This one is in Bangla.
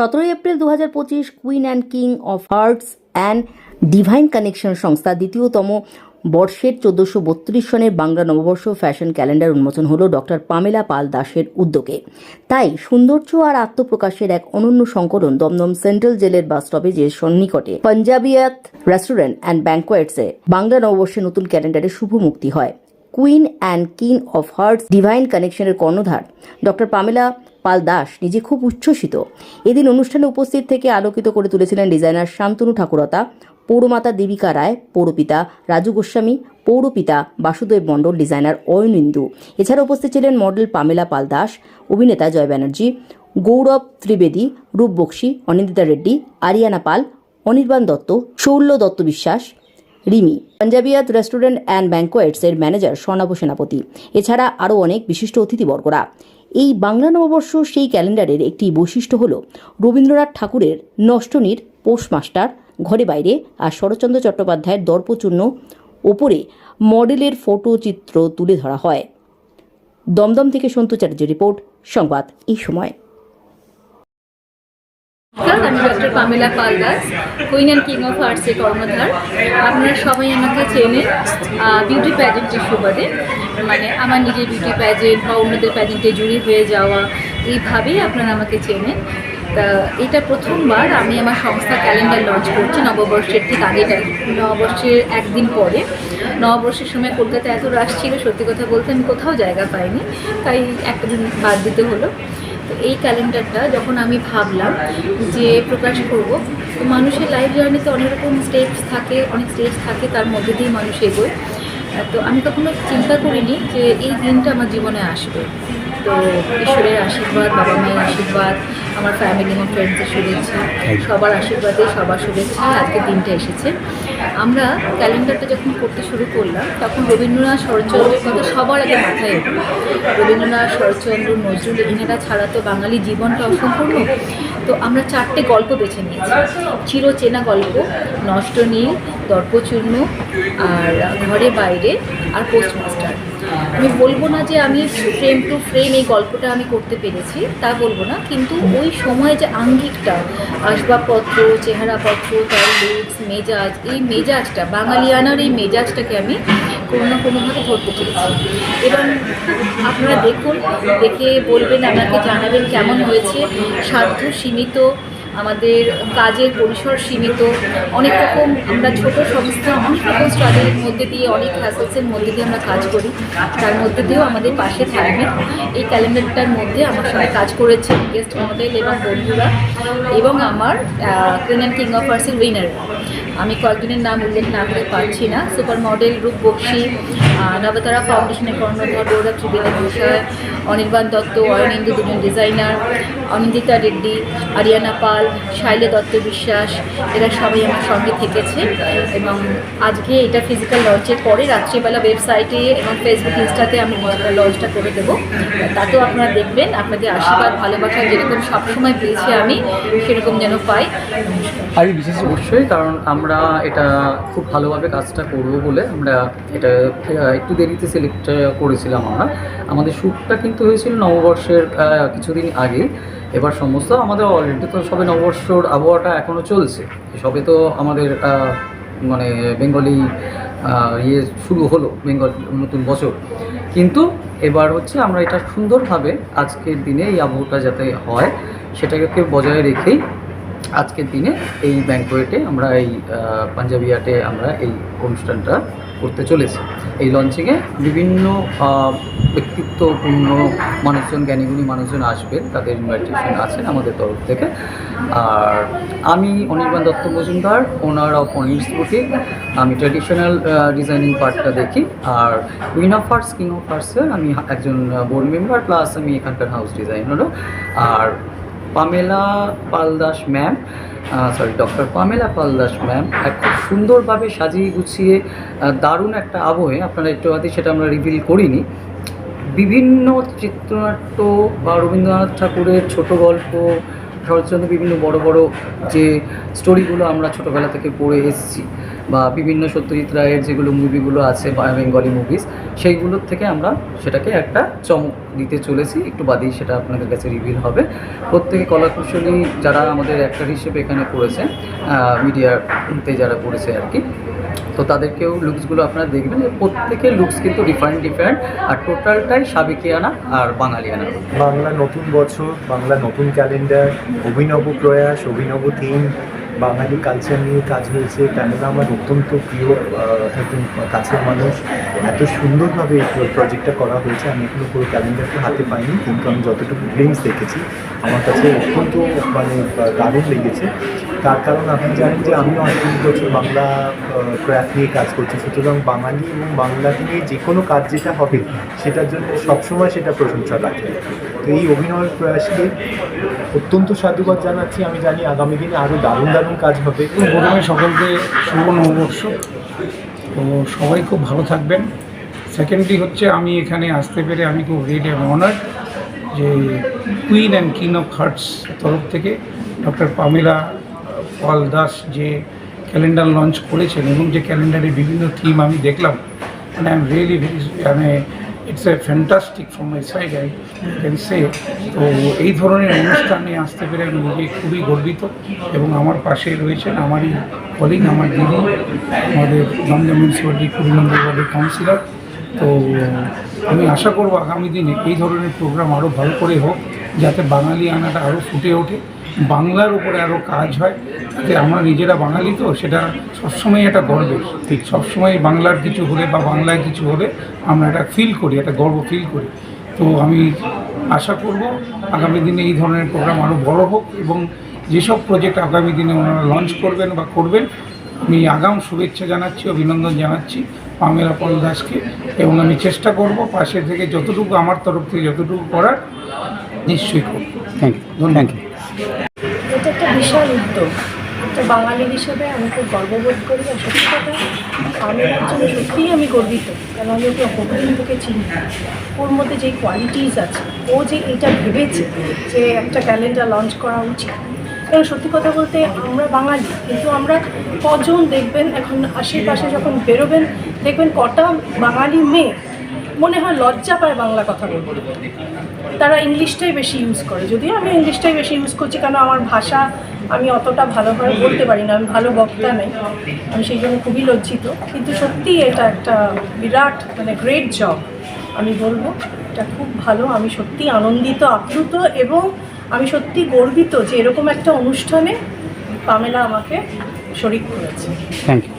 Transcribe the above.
সতেরোই এপ্রিল দু হাজার পঁচিশ queen and king of hearts and divine connection সংস্থা দ্বিতীয়তম বর্ষের চোদ্দশো বত্রিশ সনের বাংলা নববর্ষ ফ্যাশন ক্যালেন্ডার উন্মোচন হলো ডক্টর পামেলা পাল দাসের উদ্যোগে। তাই সৌন্দর্য আর আত্মপ্রকাশের এক অনন্য সংকলন দমদম সেন্ট্রাল জেলের বাস স্টপেজের সন্নিকটে। পাঞ্জাবিয়াত রেস্টুরেন্ট অ্যান্ড ব্যাঙ্কোয়েটসে বাংলা নববর্ষের নতুন ক্যালেন্ডারে শুভ মুক্তি হয়। Queen and king of hearts divine কানেকশনের কর্ণধার ডক্টর পামেলা পাল দাস নিজে খুব উচ্ছ্বসিত। এদিন অনুষ্ঠানে উপস্থিত থেকে আলোকিত করে তুলেছিলেন ডিজাইনার শান্তনু ঠাকুরতা, পৌরমাতা দেবিকা রায়, পৌরপিতা রাজু গোস্বামী, পৌরপিতা বাসুদেব মণ্ডল, ডিজাইনার অয়নিন্দু এছাড়া উপস্থিত ছিলেন মডেল পামেলা পাল দাস, অভিনেতা জয় Banerjee, Gaurav Trivedi, Roop Bakshi, Anindita Reddy, Ariana Pal, Anirban Dutta, Shoulya Dutta Biswas, Rimi. Punjabiyat restaurant and banquets এর ম্যানেজার স্বর্ণাভ সেনাপতি। এছাড়া আরও অনেক বিশিষ্ট অতিথিবর্গরা। এই বাংলা নববর্ষ সেই ক্যালেন্ডারের একটি বৈশিষ্ট্য হল রবীন্দ্রনাথ ঠাকুরের নষ্টনীর পোষ মাস্টার, ঘরে বাইরে আর শরৎচন্দ্র চট্টোপাধ্যায়ের দর্পচূর্ণ ওপরে মডেলের ফটোচিত্র তুলে ধরা হয়। দমদম থেকে সন্তু রিপোর্ট, সংবাদ এই সময়। আমি doctor Pamela Pal Das queen and king of আর্টসের কর্ণধার আপনারা সবাই আমাকে চেনেন বিউটি প্যাজেন্টের সুবাদে। মানে আমার নিজের বিউটি প্যাজেন্ট বা অন্যদের প্যাজেন্টে জুড়ি হয়ে যাওয়া, এইভাবেই আপনারা আমাকে চেনেন। তা এটা প্রথমবার আমি আমার সংস্থা ক্যালেন্ডার লঞ্চ করছি নববর্ষের ঠিক আগেটাই নববর্ষের একদিন পরে। নববর্ষের সময় কলকাতায় এত রাশ ছিল, সত্যি কথা বলতে আমি কোথাও জায়গা পাইনি। তাই একটা দিন বাদ দিতে হলো। তো এই ক্যালেন্ডারটা যখন আমি ভাবলাম যে প্রকাশ করব, তো মানুষের লাইফ জার্নিতে অনেক রকম স্টেপস থাকে, অনেক স্টেজ থাকে, তার মধ্যে দিয়ে মানুষ এগোয়। তো আমি কখনো চিন্তা করিনি যে এই দিনটা আমার জীবনে আসবে। তো ঈশ্বরের আশীর্বাদ বাবা মায়ের আশীর্বাদ আমার ফ্যামিলি এবং ফ্রেন্ডসের শুভেচ্ছা সবার আশীর্বাদে সবার শুভেচ্ছা। আজকে দিনটা এসেছে। আমরা ক্যালেন্ডারটা যখন করতে শুরু করলাম তখন রবীন্দ্রনাথ শরৎচন্দ্রের কথা সবার আগে মাথায় এলো রবীন্দ্রনাথ শরৎচন্দ্র নজরুল এনারা ছাড়া তো বাঙালি জীবনটা অসম্পূর্ণ। তো আমরা চারটে গল্প বেছে নিয়েছি। চিরচেনা গল্প নষ্ট নীল দর্পচূর্ণ আর ঘরে বাইরে আর পোস্টমাস্টার আমি বলব না যে আমি ফ্রেম টু ফ্রেম এই গল্পটা আমি করতে পেরেছি, তা বলব না। কিন্তু ওই সময় যে আঙ্গিকটা, আসবাবপত্র, চেহারাপত্র, তার লুকস মেজাজ, এই মেজাজটা, বাঙালিয়ানার এই মেজাজটাকে আমি কোনো না কোনোভাবে ধরতে পেরেছি। এবং আপনারা দেখুন, দেখে বলবেন, আমাকে জানাবেন কেমন হয়েছে। সাধ্য, সীমিত আমাদের কাজের পরিসর সীমিত। অনেক রকম আমরা ছোট সংস্থা, অনেক রকম স্ট্রাগলের মধ্যে দিয়ে, অনেক হ্যাসেলসের মধ্যে দিয়ে আমরা কাজ করি। তার মধ্যে দিয়েও আমাদের পাশে থাকবে এই ক্যালেন্ডারটার মধ্যে আমার সঙ্গে কাজ করেছে গেস্ট মডেল এবং বন্ধুরা এবং আমার কুইন কিং অফ আর্সের উইনার আমি কয়েকজনের নাম উল্লেখ না করে পারছি না। সুপার মডেল রূপ বক্সি নবতারা ফাউন্ডেশনের কর্ণধার, গৌরব ত্রিবেদী বিষয় অনির্বাণ দত্ত অয়নিন্দু দুজন ডিজাইনার অনিন্দিতা রেড্ডি, আরিয়ানা পাল শাইলে দত্ত বিশ্বাস এরা সবাই আমার সঙ্গে থেকেছে এবং আজকে এটা ফিজিক্যাল লঞ্চের পরে রাত্রিবেলা ওয়েবসাইটে এবং ফেসবুক ইনস্টাতে আমি লঞ্চটা করে দেবো। তাতেও আপনারা দেখবেন, আপনাদের আশীর্বাদ, ভালোবাসা যেরকম সবসময় পেয়েছি আমি, সেরকম যেন পাই। আমি বিশেষ অবশ্যই, কারণ আমরা এটা খুব ভালোভাবে কাজটা করব বলে আমরা এটা একটু দেরিতে সিলেক্ট করেছিলাম আমরা। আমাদের শ্যুটটা কিন্তু হয়েছিল নববর্ষের কিছুদিন আগে এবার সমস্ত আমাদের অলরেডি তো সবে নববর্ষর আবহাওয়াটা এখনও চলছে। সবে তো আমাদের মানে বেঙ্গলি ইয়ে শুরু হলো, বেঙ্গল নতুন বছর। কিন্তু এবার হচ্ছে আমরা এটা সুন্দরভাবে আজকের দিনে এই আবহাওয়াটা যাতে হয়, সেটাকে বজায় রেখেই আজকের দিনে এই ব্যাঙ্কোয়েটে আমরা এই পাঞ্জাবি আর্টে আমরা এই অনুষ্ঠানটা করতে চলেছি। এই লঞ্চিংয়ে বিভিন্ন ব্যক্তিত্বপূর্ণ মানুষজন, জ্ঞানীগুণী মানুষজন আসবেন, তাদের ইনভাইটেশন আছেন আমাদের তরফ থেকে। আর আমি Anirban Dutta Majumdar owner of Anir's boutique আমি ট্র্যাডিশনাল ডিজাইনিং পার্টটা দেখি। আর queen of arts king of আর্টসের আমি একজন বোর্ড মেম্বার প্লাস আমি এখানকার হাউস ডিজাইনারও আর Pamela Paldas ma'am sorry doctor Pamela Paldas ma'am, এক খুব সুন্দরভাবে সাজিয়ে গুছিয়ে দারুণ একটা আবহে, আপনারা একটু আগে সেটা আমরা রিভিল করিনি। বিভিন্ন চিত্রনাট্য বা রবীন্দ্রনাথ ঠাকুরের ছোট গল্প, শরৎচন্দ্র বিভিন্ন বড় বড় যে স্টোরিগুলো আমরা ছোটোবেলা থেকে পড়ে এসেছি। বা বিভিন্ন সত্যজিৎ রায়ের যেগুলো মুভিগুলো আছে বেঙ্গলি মুভিজ সেইগুলোর থেকে আমরা সেটাকে একটা চমক দিতে চলেছি। একটু বাদেই সেটা আপনাদের কাছে রিভিল হবে। প্রত্যেকে কলাকুশলী যারা আমাদের অ্যাক্টর হিসেবে এখানে করেছে মিডিয়াতে যারা করেছে আর কি, তো তাদেরকেও লুকসগুলো আপনারা দেখবেন। প্রত্যেকের লুকস কিন্তু ডিফারেন্ট ডিফারেন্ট আর টোটালটাই সাবেকিয়ানা আর বাঙালিয়ানা। বাংলা নতুন বছর, বাংলা নতুন ক্যালেন্ডার অভিনব প্রয়াস, অভিনব থিম বাঙালি কালচার নিয়ে কাজ হয়েছে ক্যামেরা আমার অত্যন্ত প্রিয় একজন কাছের মানুষ। এত সুন্দরভাবে এই প্রজেক্টটা করা হয়েছে, আমি এখনও পুরো ক্যালেন্ডারটা হাতে পাইনি, কিন্তু আমি যতটুকু গ্লিমস দেখেছি, আমার কাছে অত্যন্ত মানে দারুণ লেগেছে। তার কারণ আপনি জানেন যে আমি অনেক বছর বাংলা ক্র্যাফট নিয়ে কাজ করছি। সুতরাং বাঙালি এবং বাংলা নিয়ে যে কোনো কাজ যেটা হবে, সেটার জন্য সবসময় সেটা প্রশংসা তো এই অভিনয়ের প্রয়াসকে অত্যন্ত সাধুবাদ জানাচ্ছি। আমি জানি আগামী দিনে আরও দারুণ দারুণ কাজ হবে। প্রথমে সকলকে শুভ নববর্ষ তো সবাই খুব ভালো থাকবেন। সেকেন্ডলি হচ্ছে, আমি এখানে আসতে পেরে আমি খুব রেড অ্যান্ড অনার যে queen and king of hearts তরফ থেকে ডক্টর পামেলা পাল দাস যে ক্যালেন্ডার লঞ্চ করেছেন এবং যে ক্যালেন্ডারে বিভিন্ন থিম আমি দেখলাম। মানে আই এম রিয়েলি ভেরি মানে it's a fantastic from my side I can say তো এই ধরনের অনুষ্ঠানে আসতে পেরে আমি নিজে খুবই গর্বিত এবং আমার পাশে রয়েছেন আমারই কলিগ আমার দিদি, আমাদের দমদম মিউনিসিপ্যালিটি কুড়ি নম্বর কাউন্সিলর তো আমি আশা করব আগামী দিনে এই ধরনের প্রোগ্রাম আরও ভালো করে হোক, যাতে বাঙালি আনাটা আরও ফুটে ওঠে। বাংলার উপরে আরও কাজ হয় যাতে আমরা নিজেরা বাঙালি তো সেটা সবসময় একটা গর্ব ঠিক সবসময় বাংলার কিছু হলে বা বাংলায় কিছু হলে আমরা একটা ফিল করি একটা গর্ব ফিল করি। তো আমি আশা করব আগামী দিনে এই ধরনের প্রোগ্রাম আরও বড় হোক এবং যেসব প্রজেক্ট আগামী দিনে ওনারা লঞ্চ করবেন বা করবেন আমি আগাম শুভেচ্ছা জানাচ্ছি অভিনন্দন জানাচ্ছি পামেলা পল দাসকে এবং আমি চেষ্টা করব পাশে থেকে যতটুকু আমার তরফ থেকে যতটুকু করার নিশ্চয়ই করব। থ্যাংক ইউ এটা একটা বিশাল উদ্যোগ। একটা বাঙালি হিসেবে আমি খুব গর্ববোধ করি, আর সত্যি কথা, আমি জন্য সত্যিই আমি গর্বিত কারণ আমি ওকে বহুদিন থেকে চিনি ওর মধ্যে যে কোয়ালিটিস আছে, ও যে এটা ভেবেছে যে একটা ক্যালেন্ডার লঞ্চ করা উচিত। কারণ সত্যি কথা বলতে আমরা বাঙালি, কিন্তু আমরা কজন দেখবেন এখন আশেপাশে যখন বেরোবেন, দেখবেন কটা বাঙালি মেয়ে মনে হয় লজ্জা পায় বাংলা কথা বলতে। তারা ইংলিশটাই বেশি ইউজ করে। যদিও আমি ইংলিশটাই বেশি ইউজ করছি, কেন আমার ভাষা আমি অতটা ভালোভাবে বলতে পারি না। আমি ভালো বক্তা নেই। আমি সেই জন্য খুবই লজ্জিত। কিন্তু সত্যি এটা একটা বিরাট মানে গ্রেট জব আমি বলব। এটা খুব ভালো। আমি সত্যি আনন্দিত, আপ্লুত এবং আমি সত্যি গর্বিত যে এরকম একটা অনুষ্ঠানে পামেলা আমাকে শরিক করেছে। Thank you